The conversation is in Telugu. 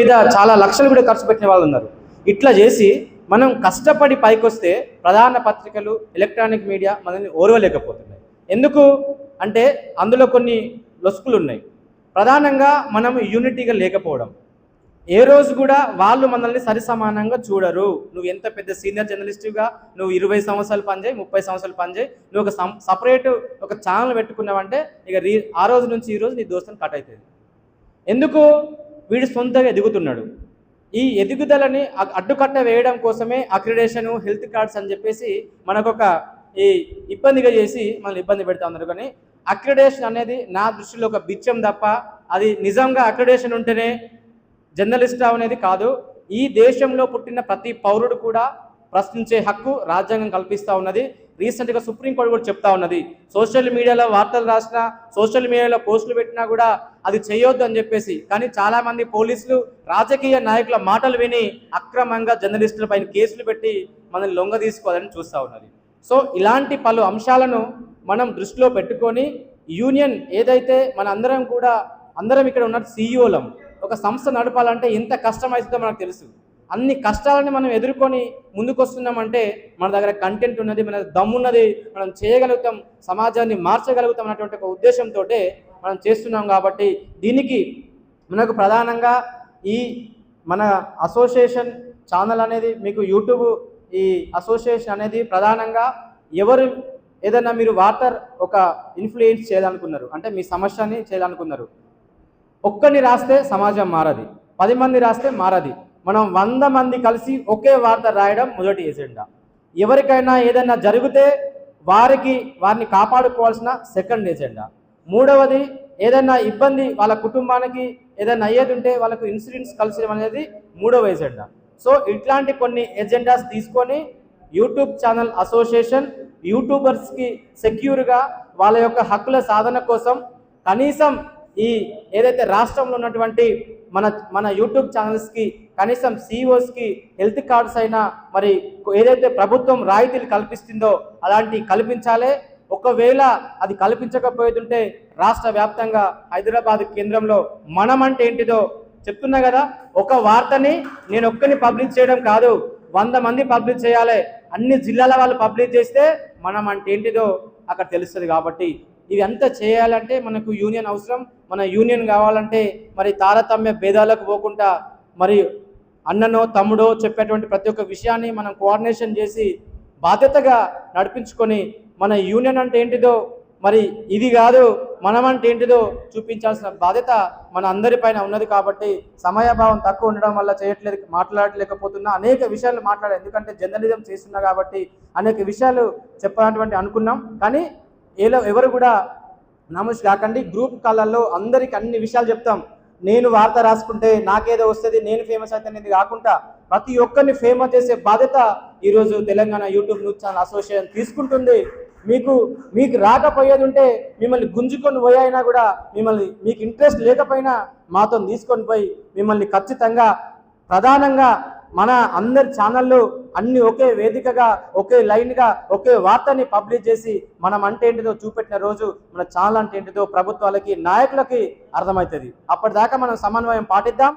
మీద చాలా లక్షలు కూడా ఖర్చు పెట్టిన వాళ్ళు ఉన్నారు. ఇట్లా చేసి మనం కష్టపడి పైకొస్తే ప్రధాన పత్రికలు ఎలక్ట్రానిక్ మీడియా మనల్ని ఓర్వలేకపోతున్నాయి. ఎందుకు? అంటే అందులో కొన్ని లొసుకులు ఉన్నాయి. ప్రధానంగా మనం యూనిటీగా లేకపోవడం. ఏ రోజు కూడా వాళ్ళు మనల్ని సరి సమానంగా చూడరు. నువ్వు ఎంత పెద్ద సీనియర్ జర్నలిస్టుగా నువ్వు ఇరవై సంవత్సరాలు పనిచేయి ముప్పై సంవత్సరాలు పనిచేయి నువ్వు ఒక సపరేట్ ఒక ఛానల్ పెట్టుకున్నావంటే ఇక రీ ఆ రోజు నుంచి ఈ రోజు నీ దోస్తుని కట్ అవుతుంది. ఎందుకు? వీడు సొంతంగా ఎదుగుతున్నాడు. ఈ ఎదుగుదలని అడ్డుకట్ట వేయడం కోసమే అక్రిడేషన్ హెల్త్ కార్డ్స్ అని చెప్పేసి మనకొక ఈ ఇబ్బందిగా చేసి మనల్ని ఇబ్బంది పెడతా ఉన్నారు. కానీ అక్రిడేషన్ అనేది నా దృష్టిలో ఒక బిచ్చం తప్ప అది నిజంగా అక్రిడేషన్ ఉంటేనే జర్నలిస్ట్ అనేది కాదు. ఈ దేశంలో పుట్టిన ప్రతి పౌరుడు కూడా ప్రశ్నించే హక్కు రాజ్యాంగం కల్పిస్తూ ఉన్నది. రీసెంట్గా సుప్రీంకోర్టు కూడా చెప్తా ఉన్నది. సోషల్ మీడియాలో వార్తలు రాసినా సోషల్ మీడియాలో పోస్టులు పెట్టినా కూడా అది చేయొద్దు అని చెప్పేసి. కానీ చాలామంది పోలీసులు రాజకీయ నాయకుల మాటలు విని అక్రమంగా జర్నలిస్టుల పైన కేసులు పెట్టి మనల్ని లొంగ తీసుకోవాలని చూస్తూ ఉన్నది. సో ఇలాంటి పలు అంశాలను మనం దృష్టిలో పెట్టుకొని యూనియన్ ఏదైతే మన అందరం కూడా అందరం ఇక్కడ ఉన్న సీఈఓలం ఒక సంస్థ నడపాలంటే ఎంత కష్టమవుతుందో మనకు తెలుసు. అన్ని కష్టాలని మనం ఎదుర్కొని ముందుకొస్తున్నామంటే మన దగ్గర కంటెంట్ ఉన్నది మన దమ్మున్నది మనం చేయగలుగుతాం సమాజాన్ని మార్చగలుగుతాం అన్నటువంటి ఒక ఉద్దేశంతో మనం చేస్తున్నాం కాబట్టి దీనికి మనకు ప్రధానంగా ఈ మన అసోసియేషన్ ఛానల్ అనేది మీకు యూట్యూబ్ ఈ అసోసియేషన్ అనేది ప్రధానంగా ఎవరు ఏదైనా మీరు వాటర్ ఒక ఇన్ఫ్లుయెన్స్ చేయాలనుకున్నారు అంటే మీ సమస్యని చేయాలనుకున్నారు. ఒక్కరిని రాస్తే సమాజం మారది పది మంది రాస్తే మారది. మనం వంద మంది కలిసి ఒకే వార్త రాయడం మొదటి ఎజెండా. ఎవరికైనా ఏదైనా జరిగితే వారికి వారిని కాపాడుకోవాల్సిన సెకండ్ ఎజెండా. మూడవది ఏదైనా ఇబ్బంది వాళ్ళ కుటుంబానికి ఏదైనా అయ్యేది ఉంటే వాళ్ళకు ఇన్సూరెన్స్ కలిసి అనేది మూడవ ఎజెండా. సో ఇట్లాంటి కొన్ని ఎజెండాస్ తీసుకొని యూట్యూబ్ ఛానల్ అసోసియేషన్ యూట్యూబర్స్కి సెక్యూర్గా వాళ్ళ యొక్క హక్కుల సాధన కోసం కనీసం ఈ ఏదైతే రాష్ట్రంలో ఉన్నటువంటి మన మన యూట్యూబ్ ఛానల్స్కి కనీసం సిఇఓస్కి హెల్త్ కార్డ్స్ అయినా మరి ఏదైతే ప్రభుత్వం రాయితీలు కల్పిస్తుందో అలాంటి కల్పించాలే. ఒకవేళ అది కల్పించకపోతుంటే రాష్ట్ర వ్యాప్తంగా హైదరాబాద్ కేంద్రంలో మనం అంటే ఏంటిదో చెప్తున్నా కదా. ఒక వార్తని నేను ఒక్కని పబ్లిష్ చేయడం కాదు. వంద మంది పబ్లిష్ చేయాలి. అన్ని జిల్లాల వాళ్ళు పబ్లిష్ చేస్తే మనం అంటే ఏంటిదో అక్కడ తెలుస్తుంది కాబట్టి ఇదంతా చేయాలంటే మనకు యూనియన్ అవసరం. మన యూనియన్ కావాలంటే మరి తారతమ్య భేదాలకు పోకుండా మరి అన్ననో తమ్ముడో చెప్పేటువంటి ప్రతి ఒక్క విషయాన్ని మనం కోఆర్డినేషన్ చేసి బాధ్యతగా నడిపించుకొని మన యూనియన్ అంటే ఏంటిదో మరి ఇది కాదు మనం అంటే ఏంటిదో చూపించాల్సిన బాధ్యత మన అందరిపైన ఉన్నది కాబట్టి సమయభావం తక్కువ ఉండడం వల్ల చేయట్లేదు మాట్లాడలేకపోతున్నా అనేక విషయాలు మాట్లాడారు. ఎందుకంటే జర్నలిజం చేస్తున్నా కాబట్టి అనేక విషయాలు చెప్పాలన్నటువంటి అనుకున్నాం. కానీ ఏలో ఎవరు కూడా నమోష్ కాకండి. గ్రూప్ కాలాల్లో అందరికి అన్ని విషయాలు చెప్తాం. నేను వార్త రాసుకుంటే నాకేదో వస్తుంది నేను ఫేమస్ అయితే అనేది కాకుండా ప్రతి ఒక్కరిని ఫేమస్ చేసే బాధ్యత ఈరోజు Telangana YouTube news channel association తీసుకుంటుంది. మీకు మీకు రాకపోయేది ఉంటే మిమ్మల్ని గుంజుకొని పోయైనా కూడా మిమ్మల్ని మీకు ఇంట్రెస్ట్ లేకపోయినా మాతో తీసుకొని పోయి మిమ్మల్ని ఖచ్చితంగా ప్రధానంగా మన అందరి ఛానళ్ళు అన్ని ఒకే వేదికగా ఒకే లైన్గా ఒకే వార్తని పబ్లిష్ చేసి మనం అంటే ఏంటిదో చూపెట్టిన రోజు మన ఛానల్ అంటే ఏంటిదో ప్రభుత్వాలకి నాయకులకి అర్థమవుతుంది. అప్పటిదాకా మనం సమన్వయం పాటిద్దాం.